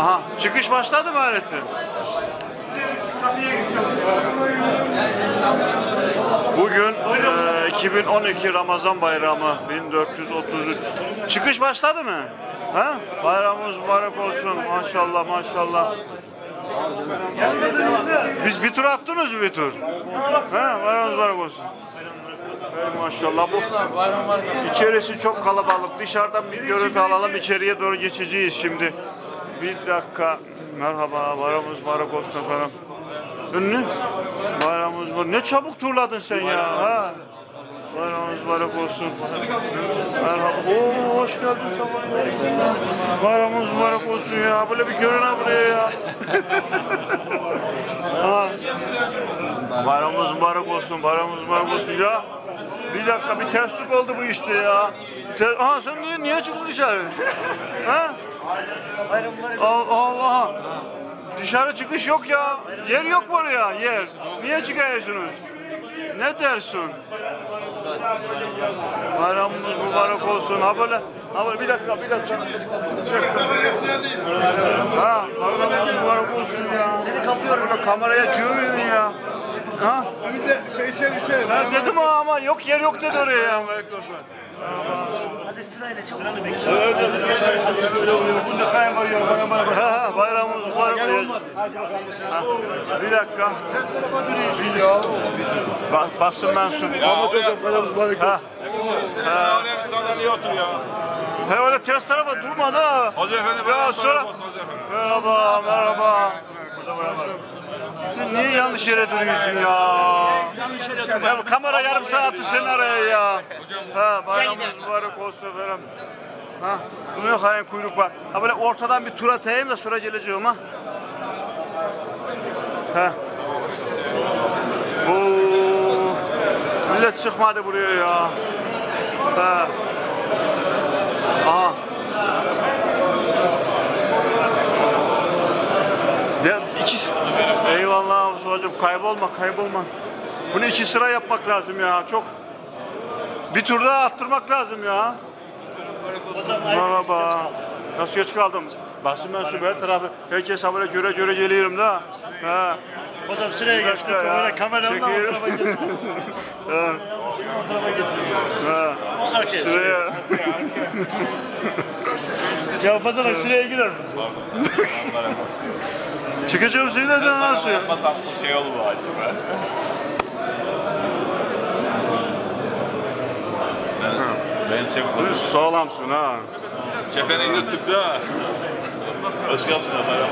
Aha, çıkış başladı mı öğretim? Bugün e, 2012 Ramazan Bayramı 1433. Çıkış başladı mı? Ha? Bayramımız mübarek olsun. Maşallah maşallah. Biz bir tur attınız mı bir tur? Ha, bayramımız mübarek olsun. Maşallah bu içerisi çok kalabalık. Dışarıdan bir görüntü alalım. İçeriye doğru geçeceğiz şimdi. Bir dakika. Merhaba. Bayramımız mübarek olsun efendim. Ünlü. Bayramımız mübarek. Ne çabuk turladın sen ya. Ha? Bayramımız mübarek olsun. Merhaba. Oo, hoş geldin sabah. Bayramımız mübarek olsun ya. Böyle bir görün ha buraya ya. ha. Bayramımız mübarek olsun. Bayramımız mübarek olsun ya. Bir dakika bir terslik oldu bu işte ya. Aha sen niye, niye çıktın dışarı? ha? Allah. Dışarı çıkış yok ya. Yer yok mu oraya? Yer. Niye çıkıyorsunuz? Ne dersin? Bayramımız mübarek olsun. Ha böyle, ha böyle bir dakika, bir dakika. Ha, bayramımız mübarek olsun ya. Seni kapıyorum. Böyle kameraya görüyorsun ya. Ha? Şey içeri içeri. Ben dedim ama, ama yok yer yok dedi oraya ya. Hadi sırayla çabuk. Bunda kayın var ya bana bana bak. Ha, ha, bayramımız olsun. Ha, Bir dakika. Ba basın mensup. Ahmet hocam paramız var. Ha. Oraya bir sandalye otur ya. He öyle ters tarafa durma da. Hoca efendi Ya sonra. Efendi. Merhaba, merhaba. Niye yanlış yere duruyorsun ya? Ya kamera yarım saat seni araya ya. Ha, bayramımız mübarek olsun efendim. Ha, bu ne hain kuyruk var. Ha böyle ortadan bir tur atayım da sonra geleceğim ha. Ha. Bu millet çıkmadı buraya ya. Ha. Aha. Ya hocam kaybolma kaybolma. Bunu iki sıra yapmak lazım ya çok. Bir tur daha attırmak lazım ya. Merhaba. Nasıl geç kaldım? Basın mensubu her tarafı. Herkes habere göre göre geliyorum da. Ha. Hocam sıraya ya. Kamera kameramla o tarafa geçsin. O tarafa geçsin. Şuraya. Ya bacanak sıraya girer misin? Çıkacağım seni de nasıl? Yapmasam bu şey olur bu acı be. Ben çabuk Sağlamsın ha. Çefeni yuttuk da. Hoş geldin efendim.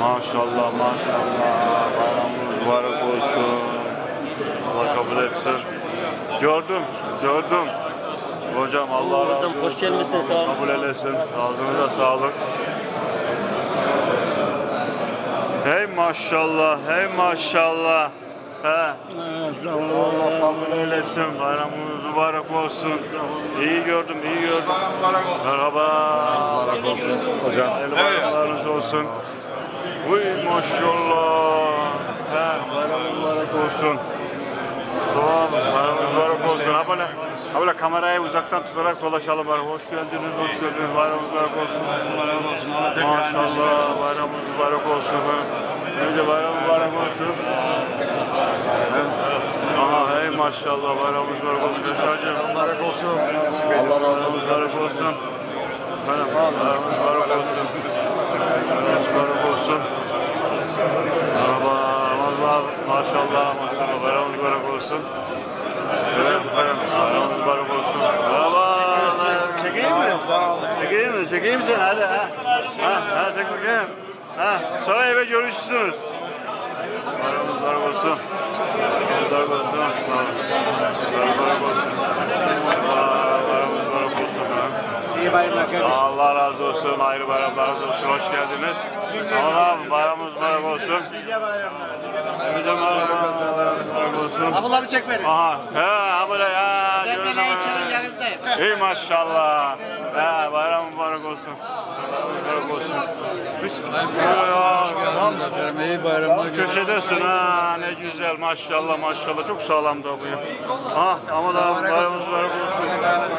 Maşallah maşallah. Bayramınız mübarek olsun. Allah kabul etsin. Gördüm, gördüm. Hocam Allah razı olsun. Hoş gelmişsin sağ olun. Kabul eylesin. Ağzınıza sağlık. Hey maşallah, hey maşallah. He. Allah kabul eylesin. Bayramınız mübarek olsun. İyi gördüm, iyi gördüm. Merhaba. Mübarek olsun. Hocam. El bayramlarınız olsun. Uy maşallah. He, bayramınız mübarek olsun. Olsun. Ha böyle, ha böyle kamerayı uzaktan tutarak dolaşalım. Bari. Hoş geldiniz, hoş geldiniz. Bayramınız mübarek olsun. Maşallah, bayramınız mübarek olsun. Önce bayram mübarek olsun. Aha hey maşallah bayramımız mübarek olsun. Yaşar'cığım. Mübarek olsun. Allah bayramımız mübarek olsun. Bayramımız mübarek olsun. Bayramımız mübarek olsun. Merhaba, Allah maşallah maşallah bayramımız mübarek olsun. Olsun. Merhaba. Çekeyim mi? Çekeyim mi? Çekeyim seni? Hadi ha. Ha, ha çek bakayım. Ha, sonra eve görüşürsünüz. Bayramımız mübarek olsun. Mübarek olsun. Mübarek olsun. Bayramımız mübarek olsun. efendim. İyi bayramlar kardeşim. Allah razı olsun, ayrı bayramlar olsun, hoş geldiniz. Allah'ım bayramımız mübarek olsun. Nice bayramlar. Nice bayramlar mübarek olsun. Abla bir çek beni. Aha, he, böyle ya. Ben ama. içerinin yanındayım. İyi maşallah. He, bayram mübarek olsun. olsun. Mübarek olsun. Ya, İyi bayramlar. Köşedesin ha ne güzel maşallah maşallah çok sağlam da bu. Ah ama da bayramımız mübarek olsun.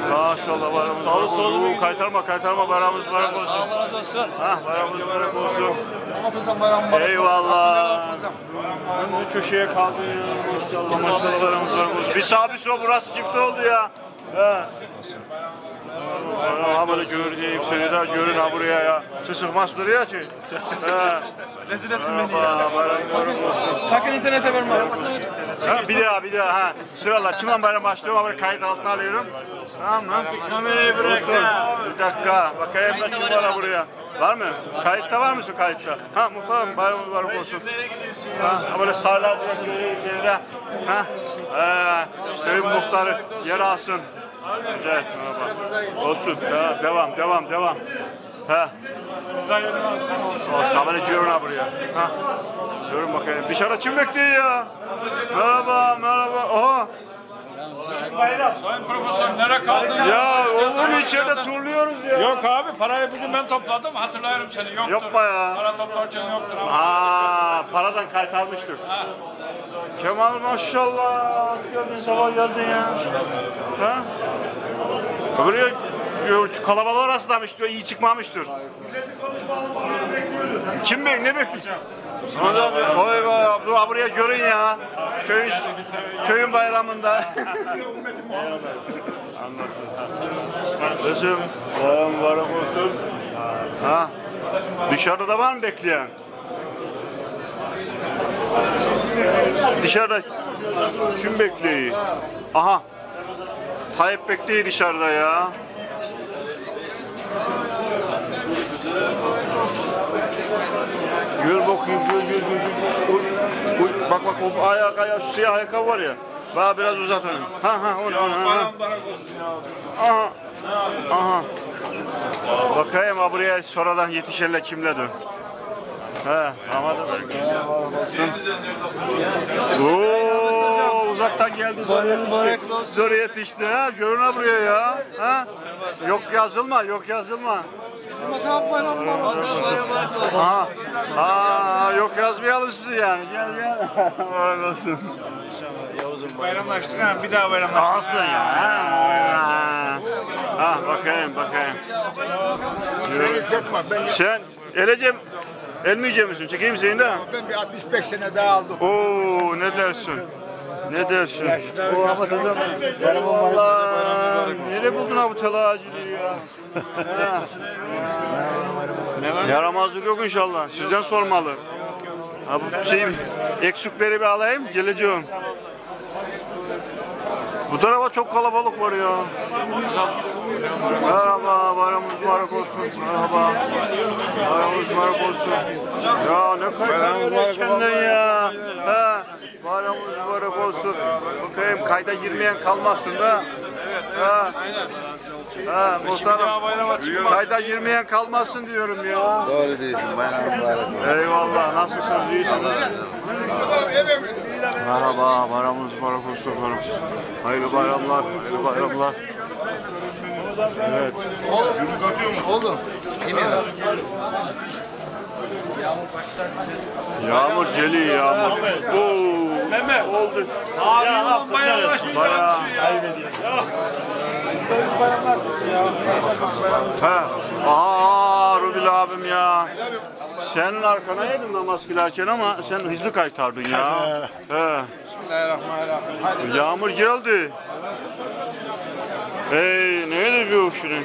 Maşallah bayramımız mübarek olsun. Kaytarma kaytarma bayramımız mübarek olsun. Allah razı olsun. Ah bayramımız mübarek olsun. Ramazan bayramı mübarek. Eyvallah. Bu köşeye kaldı. Maşallah maşallah bayramımız mübarek olsun. Bir sağ bir sol burası çift oldu ya. He. Bana böyle göreyim seni de görün ha buraya ya. Şu sıkmaz duruyor ki. Rezil ettin beni ya. Bayram. Sakın internete verme. Ha, bir daha bir daha ha. Sırala Çimen Bayramı başlıyorum ama kayıt altına alıyorum. Tamam mı? Kamerayı bırak. Bir dakika. Bakayım da kim var buraya. Var mı? Kayıtta var mısın kayıtta? Ha muhtarım bayramı mübarek olsun. Ha, ha, böyle sarılar içeride. Ha. Ee, köyün muhtarı yer alsın. Güzel. Merhaba. Olsun. Ha, devam devam devam. Ha. Böyle diyorum ha buraya. Ha. Görün bakayım. Dışarı kim bekliyor ya? Merhaba, merhaba. Oha. Sayın Profesör nereye kaldın? Ya olur mu içeride turluyoruz ya? Yok abi parayı bugün ben topladım hatırlıyorum seni yoktur. Yapma ya. Para toplarken yoktur abi. Aa, paradan kaytarmıştık. Kemal maşallah. Geldin, sabah geldin ya. Ha? Buraya diyor, kalabalık arasındamış diyor, iyi çıkmamıştır. Kim bek, ne bekliyor? Bir- Oy ha buraya görün ya. Köyün, köyün bayramında. Anlasın. Resim, bayram mübarek olsun. Ha? Dışarıda da var mı bekleyen? Dışarıda kim bekliyor? Aha. Tayyip bekliyor dışarıda ya. Gör bakayım, gör, gör, gör, gör. Uy, uy, bak bak o ayak ayak şu siyah ayakkabı var ya. Bana biraz uzat onu. Ha ha onu onu. Ha. Aha. Aha. Bakayım ha buraya sonradan yetişenler kimlerdir? He, ama da Oo, uzaktan geldi. Zor yetişti ha. Görün ha buraya ya. Ha? Yok yazılma, yok yazılma. Aha. Aa, yok yazmayalım sizi yani. Gel gel. Orada olsun. Bayramlaştık ha. Bir daha bayramlaştık. Olsun ya. Ha. Ha, bakayım bakayım. Beni sıkma. Ben, Sen eleceğim, elmeyecek misin? Çekeyim seni de. ben bir 65 sene daha aldım. Oo ne dersin? Ne dersin? O ama kızım. Allah nereye buldun ha bu telaciliği ya? Yaramazlık yok inşallah. Sizden sormalı. Ha bu şeyi eksikleri bir alayım geleceğim. Bu tarafa çok kalabalık var ya. Merhaba, bayramınız mübarek olsun. Merhaba. Bayramınız mübarek olsun. Ya ne kayda geçenden ya. Ha, bayramınız mübarek olsun. Bakayım kayda girmeyen kalmasın da. Ha. Ha, muhtarım. Kayda girmeyen kalmasın diyorum ya. Doğru diyorsun. Bayram mübarek. Eyvallah, nasılsınız? İyisiniz? Merhaba, bayramınız mübarek olsun efendim. Hayırlı bayramlar, hayırlı bayramlar. Evet. Yağmur geliyor yağmur. Oo. Mehmet. Oldu. Abi bayramlaşmayacağım Bayağı. He. Aa Rubil abim ya. Senin arkana yedim namaz kılarken ama sen hızlı kaytardın ya. He. Bismillahirrahmanirrahim. Hadi. Yağmur geldi. Hey neydi bu şunun?